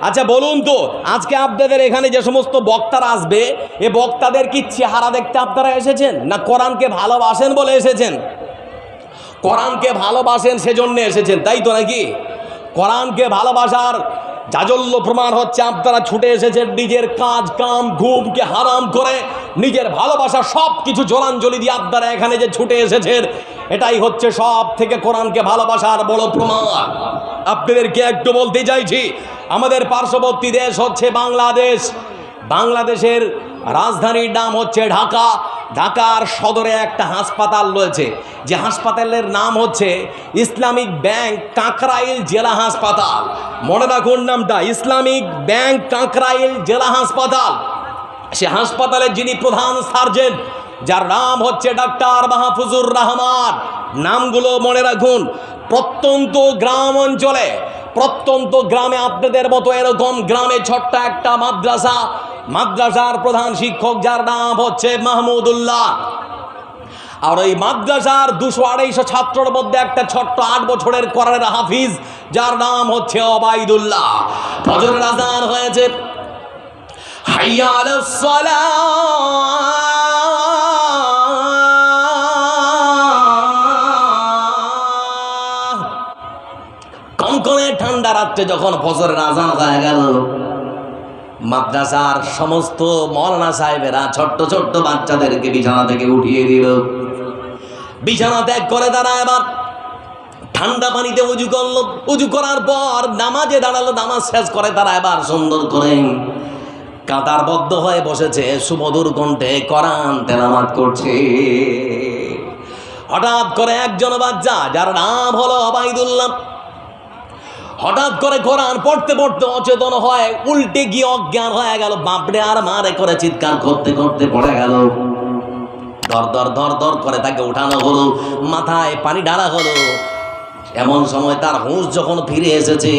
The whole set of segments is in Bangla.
আচ্ছা বলুন তো, আজকে আপনাদের এখানে যে সমস্ত বক্তারা আসবে, এ বক্তাদের কি চেহারা দেখতে আপনারা এসেছেন? না কোরআনকে ভালোবাসেন বলে এসেছেন? কোরআনকে ভালোবাসেন সেজন্য এসেছেন, তাই তো নাকি? কোরআনকে ভালোবাসার জাজল্য প্রমাণ হচ্ছে, আপনারা ছুটে এসেছেন নিজের কাজ, কাম, ঘুমকে হারাম করে, নিজের ভালোবাসা সব কিছু জলাঞ্জলি দিয়ে আপনারা এখানে যে ছুটে এসেছেন এটাই হচ্ছে সব থেকে কোরআনকে ভালোবাসার বড় প্রমাণ। আপনাদেরকে একটু বলতে চাইছি, আমাদের পার্শ্ববর্তী দেশ হচ্ছে বাংলাদেশ। বাংলাদেশের রাজধানীর নাম হচ্ছে ঢাকা। ঢাকার সদরে একটা হাসপাতাল রয়েছে। যে হাসপাতালের নাম হচ্ছে ইসলামিক ব্যাংক কাঁকরাইল জেলা হাসপাতাল। মনে রাখুন নামটা, ইসলামিক ব্যাংক কাঁকরাইল জেলা হাসপাতাল। সে হাসপাতালের যিনি প্রধান সার্জেন্ট যার নাম হচ্ছে ডাক্তার মাহফুজুর রহমান। নামগুলো মনে রাখুন, প্রত্যন্ত গ্রাম অঞ্চলে, প্রত্যন্ত গ্রামে আপনাদের মতো এরকম গ্রামে ছোট্ট একটা মাদ্রাসা। মাদ্রাসার প্রধান শিক্ষক যার নাম হচ্ছে মাহমুদুল্লাহ। আর ওই মাদ্রাসার দুশো আড়াইশো ছাত্রর মধ্যে একটা ছোট্ট আট বছরের করার হাফিজ, যার নাম হচ্ছে অবাইদুল্লাহ ফজরের আজান হয়েছে। হাইয়া আলাস কনকনে রাত্রে যখন ফজরের আজান হয়ে গেল, মাদ্রাসার সমস্ত মৌলানা সাহেবেরা ছোট্ট ছোট্ট বাচ্চাদেরকে বিছানা থেকে উঠিয়ে দিল। বিছানা ত্যাগ করে তারা এবার ঠান্ডা পানিতে উজু করল। উজু করার পর নামাজে দাঁড়াল, নামাজ শেষ করে তারা এবার সুন্দর করে কাতার বদ্ধ হয়ে বসেছে। সুমধুর কণ্ঠে কোরআন তেলামাত করছে। হঠাৎ করে একজন বাচ্চা, যার নাম হলো অবাইদুল্লাহ হঠাৎ করে কোরআন পড়তে পড়তে অচেতন হয় উল্টে গিয়ে অজ্ঞান হয়ে গেল। বাপড়ে আর মারে করে চিৎকার করতে করতে পড়ে গেল। ধর ধর ধর ধর করে তাকে উঠানো হলো, মাথায় পানি ঢালা হলো। এমন সময় তার হুঁশ যখন ফিরে এসেছে,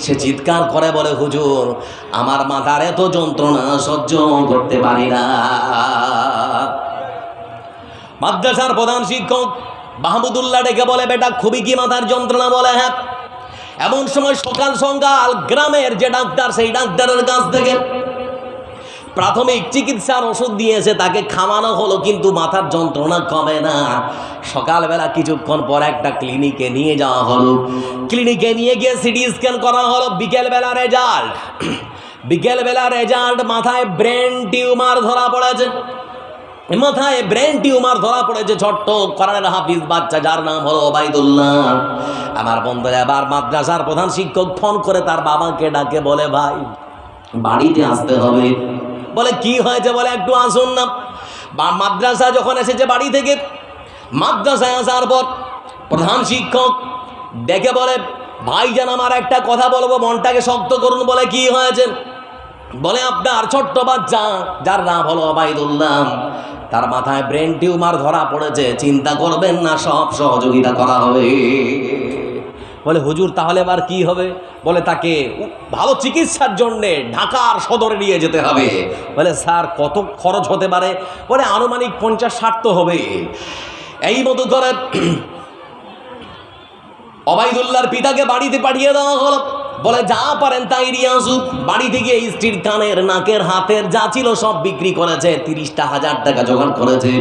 সে চিৎকার করে বলে, হুজুর, আমার মাথার এত যন্ত্রণা সহ্য করতে পারি না। মাদ্রাসার প্রধান শিক্ষক মাহমুদুল্লাহ ডেকে বলে, বেটা, খুবই কি মাথার যন্ত্রণা বলে হ্যাঁ? এমন সময় সকাল সকাল গ্রামের যে ডাক্তার, সেই ডাক্তারের কাছ থেকে প্রাথমিক চিকিৎসার ওষুধ দিয়েছে, তাকে খাওয়ানো হলো, কিন্তু মাথার যন্ত্রণা কমে না। সকালবেলা কিছুক্ষণ পর একটা ক্লিনিকে নিয়ে যাওয়া হলো। ক্লিনিকে নিয়ে গিয়ে সিটি স্ক্যান করা হলো, বিকেলবেলা রেজাল্ট। বিকেলবেলা রেজাল্ট মাথায় ব্রেন টিউমার ধরা পড়েছে। মাথায় ব্রেন টিউমার ধরা পড়েছে ছোট্ট করানের হাফিজ বাচ্চা, যার নাম হলো ওবাইদুল্লাহ আমার বন্ধুরা আবার মাদ্রাসার প্রধান শিক্ষক ফোন করে তার বাবাকে ডাকে, বলে, ভাই, বাড়িতে আসতে হবে। বলে, কি হয়েছে? বলে, একটু আসুন না। বা মাদ্রাসা যখন এসেছে বাড়ি থেকে, মাদ্রাসায় আসার পর প্রধান শিক্ষক ডেকে বলে ভাইজান আমার একটা কথা বলব, মনটাকে শক্ত করুন। বলে, কি হয়েছে? বলে, আপনার ছোট্ট বাচ্চা, যার নাম হলো অবাইদুল্লাহ তার মাথায় ব্রেন টিউমার ধরা পড়েছে, চিন্তা করবেন না, সব সহযোগিতা করা হবে। বলে, হুজুর, তাহলে এবার কি হবে? বলে, তাকে ভালো চিকিৎসার জন্যে ঢাকার সদরে নিয়ে যেতে হবে। বলে, স্যার, কত খরচ হতে পারে? বলে, আনুমানিক পঞ্চাশ ষাট তো হবে। এই মতো করে অবাইদুল্লাহর পিতাকে বাড়িতে পাঠিয়ে দেওয়া হলো। বলে, যা পারেন তাই আসুক। বাড়ি থেকে স্ত্রীর কানের, নাকের, হাতের যা ছিল সব বিক্রি করেছে, তিরিশটা হাজার টাকা জোগাড় করেছে।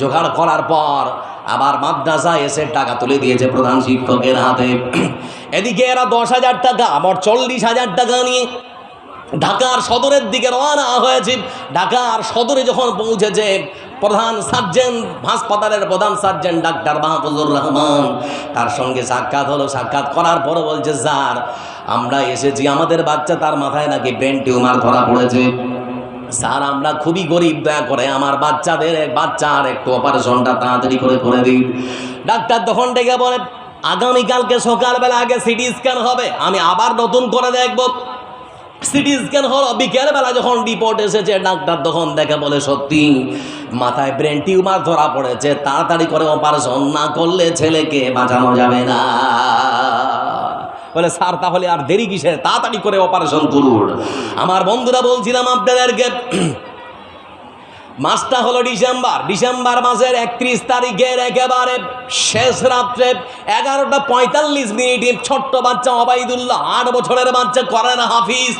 জোগাড় করার পর আবার মাদ্রাসায় এসে টাকা তুলে দিয়েছে প্রধান শিক্ষকের হাতে। এদিকে এরা দশ হাজার টাকা, আমার চল্লিশ হাজার টাকা নিয়ে ঢাকার সদরের দিকে রওনা হয়েছে। ঢাকার সদরে যখন পৌঁছেছে প্রধান সার্জেন, হাসপাতালের প্রধান সার্জেন ডাক্তার মাহফুজুর রহমান। তার সঙ্গে সাক্ষাৎ হলো, সাক্ষাৎ করার পরে বলছে, স্যার, আমরা এসেছি, আমাদের বাচ্চা তার মাথায় নাকি ব্রেন টিউমার ধরা পড়েছে। স্যার, আমরা খুবই গরিব, দয়া করে আমার বাচ্চাদের, বাচ্চার একটু অপারেশনটা তাড়াতাড়ি করে করে দিন। ডাক্তার তখন ডেকে বলে, আগামীকালকে সকালবেলা আগে সিটি স্ক্যান হবে, আমি আবার নতুন করে দেখব। সিটি স্ক্যান হল বিকেল বিকেলবেলা যখন রিপোর্ট এসেছে ডাক্তার তখন দেখে বলে সত্যি মাথায় ব্রেন টিউমার ধরা পড়েছে, তাড়াতাড়ি করে অপারেশন না করলে ছেলেকে বাঁচানো যাবে না। বলে, স্যার, তাহলে আর দেরি কিসের? তাড়াতাড়ি করে অপারেশন করুন। আমার বন্ধুরা বলছিলাম আপনাদেরকে মাসটা হলো ডিসেম্বর। ডিসেম্বর মাসের একত্রিশ তারিখের একেবারে শেষ রাত্রে এগারোটা পঁয়তাল্লিশ মিনিটে ছোট্ট বাচ্চা অবাইদুল্লাহ আট বছরের বাচ্চা করেন হাফিজ।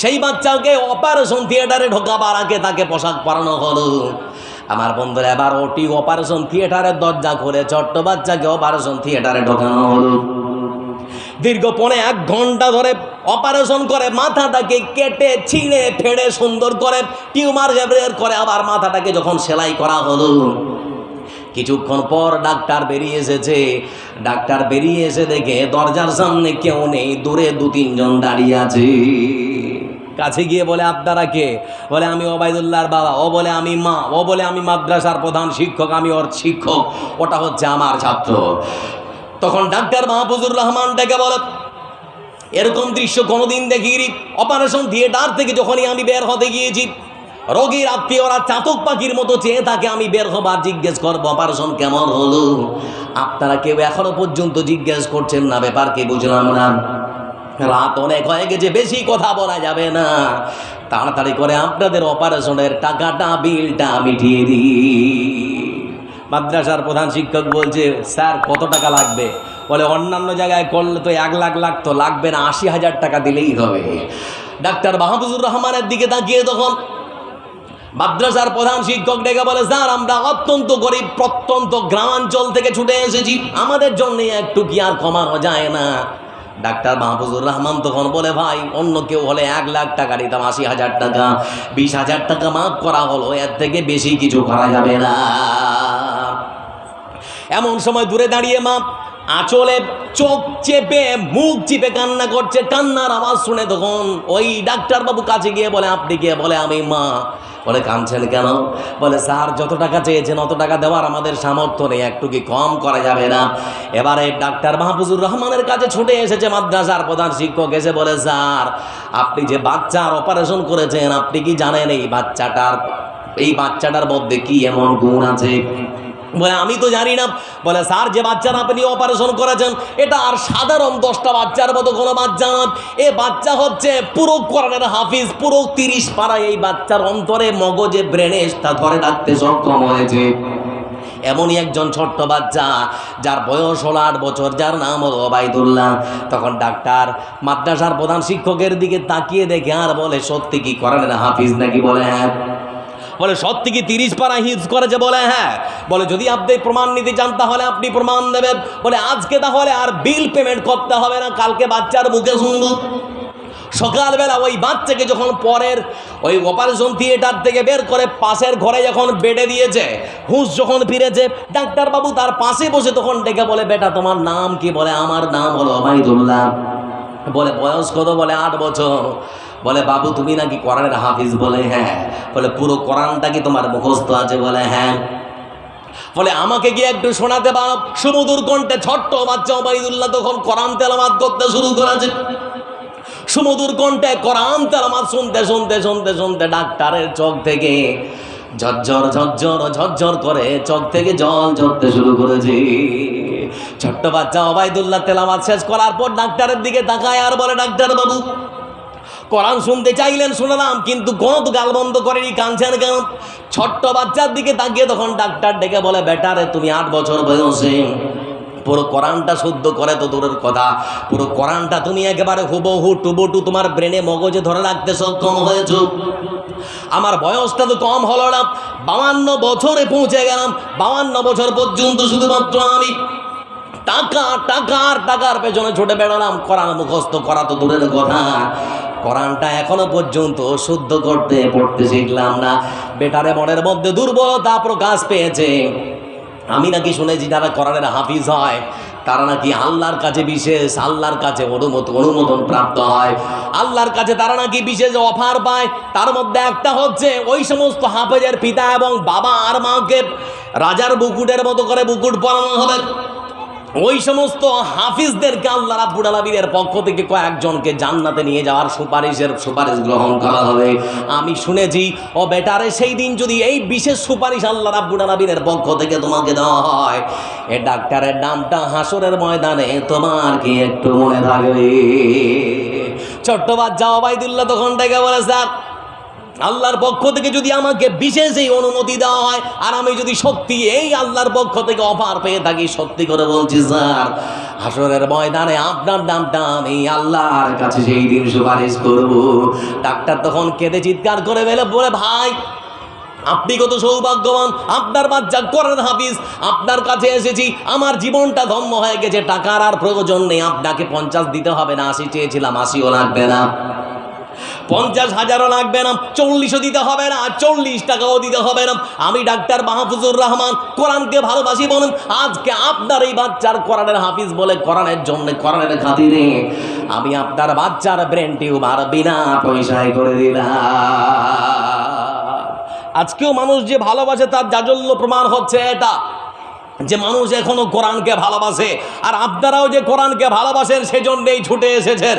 সেই বাচ্চাকে অপারেশন থিয়েটারে ঢোকাবার আগে তাকে পোশাক পরানো হলো। আমার বন্ধুরা, এবার ওটি অপারেশন থিয়েটারের দরজা করে ছোট্ট বাচ্চাকে অপারেশন থিয়েটারে ঢোকানো হলো। দীর্ঘ পনে এক ঘণ্টা ধরে অপারেশন করে, মাথাটাকে কেটে, ছিঁড়ে, ফেড়ে, সুন্দর করে, টিউমার বের করে, আবার মাথাটাকে যখন সেলাই করা হলো। কিছুক্ষণ পর ডাক্তার বেরিয়ে এসেছে। ডাক্তার বেরিয়ে এসে দেখে দরজার সামনে কেউ নেই, দূরে দু তিনজন দাঁড়িয়ে আছে। কাছে গিয়ে বলে, আপনারা কে? বলে, আমি ওবায়দুল্লাহর বাবা। ও বলে, আমি মা। ও বলে, আমি মাদ্রাসার প্রধান শিক্ষক, আমি ওর শিক্ষক। ওটা হচ্ছে আমার ছাত্র। তখন ডাক্তার মাহফুজুর রহমান ডেকে বলে, এরকম দৃশ্য কোনোদিন দেখিনি। অপারেশন থিয়েটার থেকে যখনই আমি বের হতে গিয়েছি, রোগীর আত্মীয়রা চাতক পাখির মতো চেয়ে তাকে আমি বের হবার জিজ্ঞেস করব, অপারেশন কেমন হলো? আপনারা কেউ এখনও পর্যন্ত জিজ্ঞেস করছেন না ব্যাপার কি বুঝলাম না। রাত অনেক হয়ে গেছে, বেশি কথা বলা যাবে না। তাড়াতাড়ি করে আপনাদের অপারেশনের টাকাটা, বিলটা মিটিয়ে দিই। মাদ্রাসার প্রধান শিক্ষক বলছে, স্যার, কত টাকা লাগবে? বলে, অন্যান্য জায়গায় করলে তো এক লাখ লাগতো, লাগবে না, আশি হাজার টাকা দিলেই হবে। ডাক্তার মাহফুজুর রহমানের দিকে তাকিয়ে তখন মাদ্রাসার প্রধান শিক্ষক ডেকে বলে, স্যার, আমরা অত্যন্ত গরিব, প্রত্যন্ত গ্রামাঞ্চল থেকে ছুটে এসেছি। আমাদের জন্য একটু কি আর কমানো যায় না? ডাক্তার মাহফুজুর রহমান তখন বলে, ভাই, অন্য কেউ হলে এক লাখ টাকা দিতাম, আশি হাজার টাকা, বিশ হাজার টাকা মাফ করা হলো, এর থেকে বেশি কিছু করা যাবে না। এমন সময় দূরে দাঁড়িয়ে মা আঁচলে চোখ চেপে, মুখ চিপে কান্না করছে, কান্নার আওয়াজ শুনে তখন ওই ডাক্তারবাবু কাছে গিয়ে বলে, আপনি গিয়ে বলে, আমি মা। বলে, কাঁদছেন কেন? বলে, স্যার, যত টাকা চেয়েছেন, অত টাকা দেওয়ার আমাদের সামর্থ্য নেই, একটু কি কম করা যাবে না? এবারে ডাক্তার মাহফুজুর রহমানের কাছে ছুটে এসেছে মাদ্রাসার প্রধান শিক্ষক, এসে বলে, স্যার, আপনি যে বাচ্চার অপারেশন করেছেন, আপনি কি জানেন এই বাচ্চাটার এই বাচ্চাটার মধ্যে কি এমন গুণ আছে? বলে, আমি তো জানি না। বলে, স্যার, যে বাচ্চার আপনি অপারেশন করেছেন, এটা আর সাধারণ দশটা বাচ্চার মতো কোনো বাচ্চা না এ বাচ্চা হচ্ছে পুরো কোরআনের হাফিজ পুরো তিরিশ পাড়া এই বাচ্চার অন্তরে মগজে ব্রেনে তা ধরে রাখতে সক্ষম হয়েছে। এমনই একজন ছোট্ট বাচ্চা, যার বয়স হলো আট বছর, যার নাম হলো ওবায়দুল্লাহ। তখন ডাক্তার মাদ্রাসার প্রধান শিক্ষকের দিকে তাকিয়ে দেখে আর বলে, সত্যি কি কোরআনের হাফিজ নাকি? বলে হ্যাঁ। বলে, সত্যি কি তিরিশ পারা হিজ করেছে? বলে হ্যাঁ। বলে, যদি আপনি প্রমাণ নিতে চান, তাহলে আপনি প্রমাণ দেবেন। বলে, আজকে তাহলে আর বিল পেমেন্ট করতে হবে না, কালকে বাচ্চার মুখে শুনব। সকালবেলা ওই বাচ্চাকে যখন পরের ওই অপারেশন থিয়েটার থেকে বের করে পাশের ঘরে যখন বেডে দিয়েছে, হুঁশ যখন ফিরেছে, ডাক্তারবাবু তার পাশে বসে তখন ডেকে বলে, বেটা, তোমার নাম কি? বলে, আমার নাম হলো ওবায়দুল্লাহ। বলে বয়স কত বলে, আট বছর। বলে, বাবু, তুমি নাকি কোরআনের হাফিজ? বলে হ্যাঁ। বলে, পুরো কোরআনটা কি তোমার মুখস্থ আছে? বলে হ্যাঁ। বলে, আমাকে গিয়ে একটু শোনাতে পারো। সুমধুর কণ্ঠে ছোট্ট বাচ্চা ওবাইদুল্লাহ তখন কোরআন তেলামাত করতে শুরু করেছে। সুমধুর কণ্ঠে কোরআন তেলামাত শুনতে শুনতে শুনতে শুনতে ডাক্তারের চোখ থেকে ঝরঝর ঝরঝর ঝরঝর করে চোখ থেকে জল ঝরতে শুরু করেছে। ছোট্ট বাচ্চা ওবায়দুল্লাহ তেলামাত শেষ করার পর ডাক্তারের দিকে তাকায় আর বলে, ডাক্তার বাবু কোরআন শুনতে চাইলেন শুনলাম, কিন্তু কোনো তো গাল বন্ধ করেনি কাঁদছেন কেন? ছোট্ট বাচ্চার দিকে তাকিয়ে তখন ডাক্তার ডেকে বলে বেটারে তুমি আট বছর বয়সে। পুরো কোরআনটা শুদ্ধ করে তো দূরের কথা। পুরো কোরআনটা তুমি একেবারে হুবহু, টুবটু তোমার ব্রেনে মগজে ধরে রাখতে সক্ষম হয়েছ। আমার বয়সটা তো কম হলো না। বাউান্ন বছরে পৌঁছে গেলাম। বাউান্ন বছর পর্যন্ত শুধুমাত্র আমি। টাকা টাকার টাকার পেছনে ছুটে বেড়ালাম। কোরআন মুখস্থ করা তো দূরের কথা। কোরআনটা এখনও পর্যন্ত শুদ্ধ করতে পড়তে শিখলাম না। বেটারে মনের মধ্যে দুর্বলতা প্রকাশ পেয়েছে। আমি নাকি শুনেছি যারা কোরআনের হাফিজ হয়, তারা নাকি আল্লাহর কাছে বিশেষ, আল্লাহর কাছে অনুমোদন অনুমোদন প্রাপ্ত হয়। আল্লাহর কাছে তারা নাকি বিশেষ অফার পায়। তার মধ্যে একটা হচ্ছে, ওই সমস্ত হাফেজের পিতা এবং বাবা আর মাকে রাজার বুকুটের মতো করে বুকুট পরানো হবে। ওই সমস্ত হাফিজদেরকে আল্লাহ রাব্বুল পক্ষ থেকে কয়েকজনকে জান্নাতে নিয়ে যাওয়ার সুপারিশের সুপারিশ গ্রহণ করা হবে। আমি শুনেছি, ও বেটারে, সেই দিন যদি এই বিশেষ সুপারিশ আল্লাহ আলামিনের পক্ষ থেকে তোমাকে দেওয়া হয়, এ ডাক্তারের নামটা হাসরের ময়দানে তোমার কি একটু মনে থাকবে? ছোট্ট বাচ্চা ওবায়দুল্লাহ তখন ডেকে বলে, স্যার আল্লাহর পক্ষ থেকে যদি আমাকে বিশেষ এই অনুমতি দেওয়া হয়, আর আমি যদি সত্যি এই আল্লাহর পক্ষ থেকে অফার পেয়ে থাকি, সত্যি করে বলছি, স্যার হাসরের ময়দানে আপনার নামটা আমি আল্লাহর কাছে সেই দিন সুপারিশ করব। ডাক্তার তখন কেঁদে চিৎকার করে বেলে, বলে ভাই, আপনি কত সৌভাগ্যবান, আপনার বাচ্চা করেন হাফিজ, আপনার কাছে এসেছি, আমার জীবনটা ধন্য হয়ে গেছে, টাকার আর প্রয়োজন নেই, আপনাকে পঞ্চাশ দিতে হবে না, আশি চেয়েছিলাম, আশিও লাগবে না। পঞ্চাশ হাজারও লাগবে না, চল্লিশও দিতে হবে না, চল্লিশ টাকাও দিতে হবে না। আমি ডাক্তার মাহফুজুর রহমান, কোরআনকে ভালোবাসি বলুন, আজকে আপনার এই বাচ্চার কোরআনের হাফিজ বলে কোরআনের জন্য, কোরআনের খাতিরে আমি আপনার বাচ্চার ব্রেন টিউমার বিনা পয়সায় করে দিলাম। আজকেও মানুষ যে ভালোবাসে, তার জাজল্য প্রমাণ হচ্ছে এটা। যে মানুষ এখনও কোরআনকে ভালোবাসে, আর আপনারাও যে কোরআনকে ভালোবাসেন, সেজন্যেই ছুটে এসেছেন।